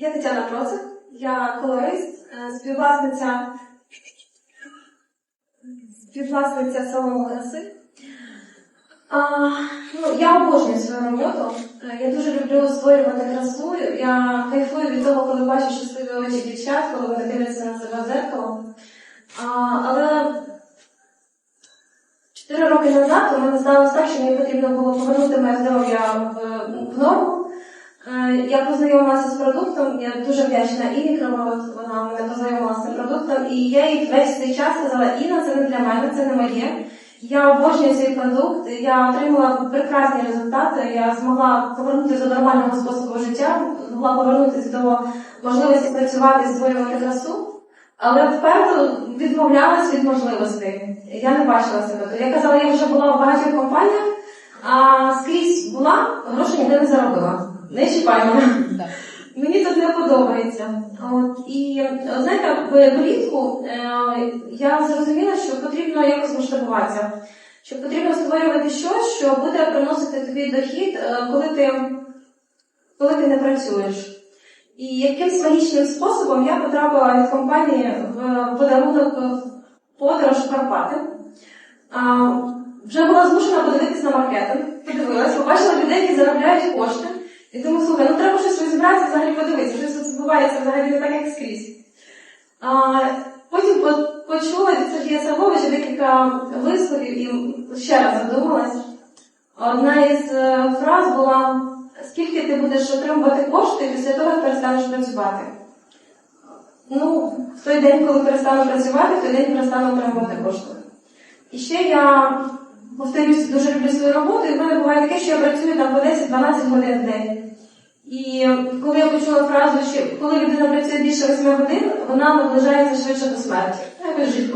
Я Тетяна Процик, я колорист, е, співвласниця, співвласниця салону краси. Ну, я обожнюю свою роботу. Е, Я дуже люблю створювати красу. Я кайфую від того, коли бачу щасливі очі дівчат, коли вони дивляться на себе в зеркало. Але чотири роки назад у мене сталося так, що мені потрібно було повернути моє здоров'я в, в норму. Е, Я познайомилася з продуктом, я дуже вдячна і мікровод, вона мене познайомила з цим продуктом, і я їй весь цей час сказала, Інна, це не для мене, це не моє. Я обожнюю цей продукт, я отримала прекрасні результати, я змогла повернутися до нормального способу життя, змогла повернутися до можливості працювати, створювати красу, але вперто відмовлялась від можливостей. Я не бачила себе. Я казала, я вже була в багатьох компаніях, а скрізь була, грошей ніде не заробила. Не чіпай мене. Мені тут не подобається. От і знаєте, влітку е, я зрозуміла, що потрібно якось масштабуватися, що потрібно створювати щось, що буде приносити тобі дохід, е, коли ти, коли ти не працюєш. І якимсь магічним способом я потрапила від компанії в подарунок подорож в Карпати. А, вже була змушена подивитись на маркетинг, подивилась, побачила людей, які заробляють кошти. І думаю, слухай, ну треба щось розібратися, взагалі подивитися, щось тут відбувається взагалі не так, як скрізь. А, потім по- почула від Сергія Савовича декілька висловів і ще раз задумалась. Одна із е, фраз була: скільки ти будеш отримувати кошти після того, як перестанеш працювати? Ну, в той день, коли перестану працювати, в той день перестану отримувати кошти. І ще я повторюсь, дуже люблю свою роботу, і в мене буває таке, що я працюю там по 10-12 годин в день. І коли я почула фразу, що коли людина працює більше 8 годин, вона наближається швидше до смерті. Ну, Якось жити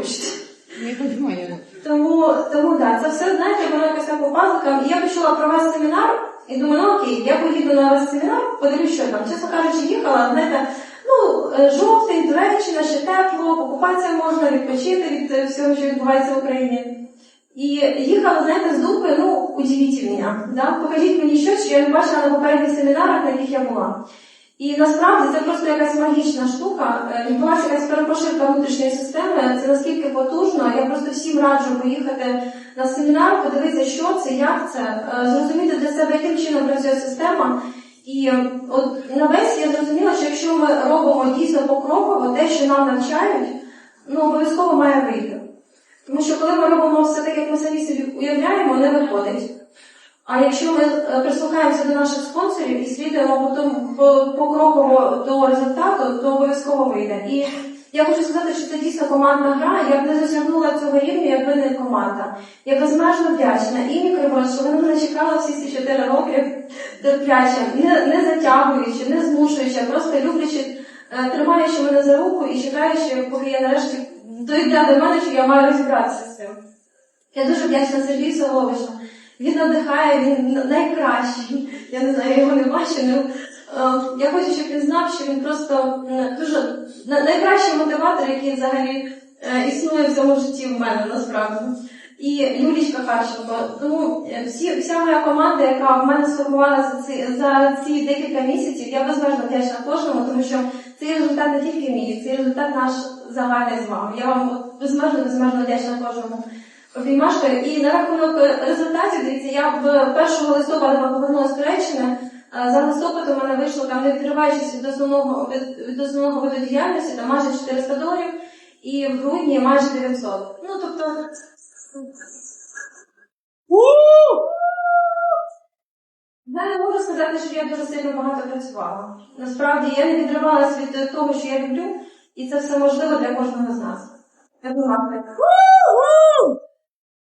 понимаю. Тому, тому так, це все, знаєте, воно якось так по пазикам. І я почула про вас семінар, і думаю, ну окей, я поїду на вас семінар, подивлюсь, що там. Чесно кажучи, їхала, знаєте, ну, е, жовтень, Туреччина, ще тепло, покупатися можна, відпочити від е, всього, що відбувається в Україні. І їхала, знаєте, з думкою, ну, удивіть мене, да? покажіть мені щось, що я не бачила на попередніх семінарах, на яких я була. І насправді це просто якась магічна штука, Е, відбулася якась перепрошивка внутрішньої системи, це наскільки потужно. Я просто всім раджу поїхати на семінар, подивитися, що це, як це, е, зрозуміти для себе, яким чином працює система. І е, от на весь я зрозуміла, що якщо ми робимо дійсно покроково те, що нам навчають, ну обов'язково має вийти. Тому що коли ми робимо все так, як ми самі собі уявляємо, не виходить. А якщо ми е, прислухаємося до наших спонсорів і слідуємо потім покроково до результату, то обов'язково вийде. І я хочу сказати, що це дійсно командна гра. Я б не досягнула цього рівня, якби не команда. Я безмежно вдячна і мікровод, що вона мене чекала всі ці 4 роки терпляче, не, не затягуючи, не змушуючи, просто люблячи, е, тримаючи мене за руку і чекаючи, поки я нарешті дойде до мене, що я маю розібратися з цим. Я дуже вдячна Сергію Соловичу. Він надихає, він найкращий. Я не знаю, я його не бачу. але, е, Я хочу, щоб він знав, що він просто дуже найкращий мотиватор, який взагалі е, існує в цьому житті в мене насправді. І Юлічка Харченко. Тому е, всі, вся моя команда, яка в мене сформувалася за ці, за ці декілька місяців, я безмежно вдячна кожному, тому що цей результат не тільки мій, цей результат наш загальний з вами. Я вам безмежно, безмежно вдячна кожному. Обіймашка. І на рахунок результатів, дивіться, я в 1 листопада повернулася з Туреччини. Е, За листопад у мене вийшло там, не відриваючись від основного від основного виду діяльності, там майже 400 доларів, і в грудні майже 900. Ну тобто. Я не можу сказати, що я дуже сильно багато працювала. Насправді я не відривалася від того, що я люблю, і це все можливо для кожного з нас. Я була.